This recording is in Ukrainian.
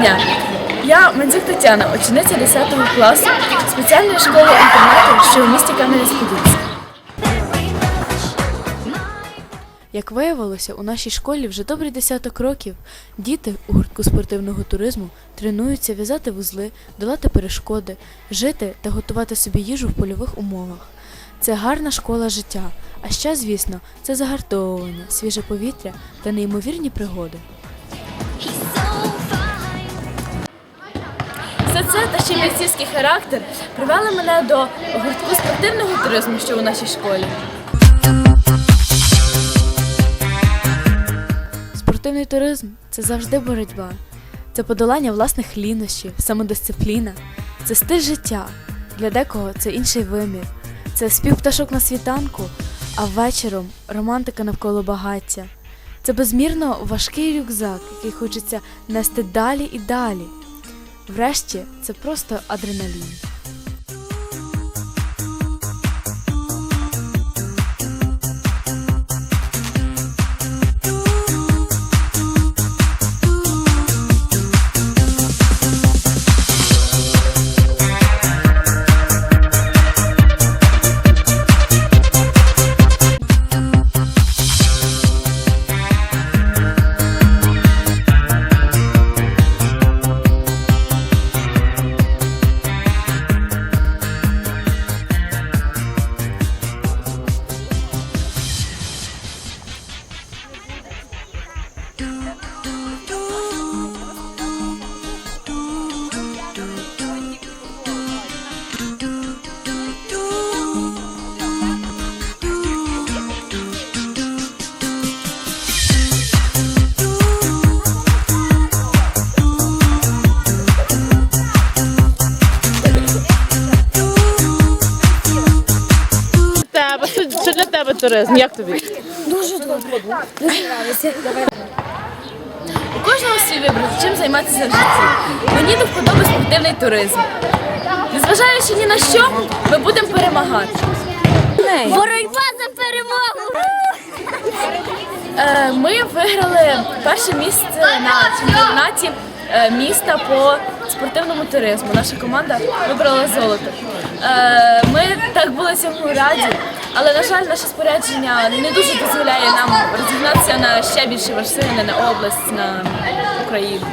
дня! Я Мандзюк Тетяна, учениця 10 класу спеціальної школи інтернату, що у місті Кам'янець-Подільський. Як виявилося, у нашій школі вже добрий десяток років діти у гуртку спортивного туризму тренуються в'язати вузли, долати перешкоди, жити та готувати собі їжу в польових умовах. Це гарна школа життя, а ще, звісно, це загартовування, свіже повітря та неймовірні пригоди. Це та ще бійцівський характер привели мене до гуртку спортивного туризму, що у нашій школі. Спортивний туризм це завжди боротьба, це подолання власних лінощів, самодисципліна, це стиль життя. Для декого це інший вимір, це спів пташок на світанку, а вечором романтика навколо багаття. Це безмірно важкий рюкзак, який хочеться нести далі і далі. Врешті це просто адреналін. Туризм? Як тобі? У кожного свій вибір, чим займатися в житті. Мені до вподоби спортивний туризм. Незважаючи ні на що, ми будемо перемагати. Боротьба за перемогу! Е, Ми виграли перше місце на чемпіонаті е, міста по спортивному туризму. Наша команда вибрала золото. Е, Ми так були цьому раді, але на жаль, наше спорядження не дуже дозволяє нам розігнатися на ще більші вершини, на область, на Україну.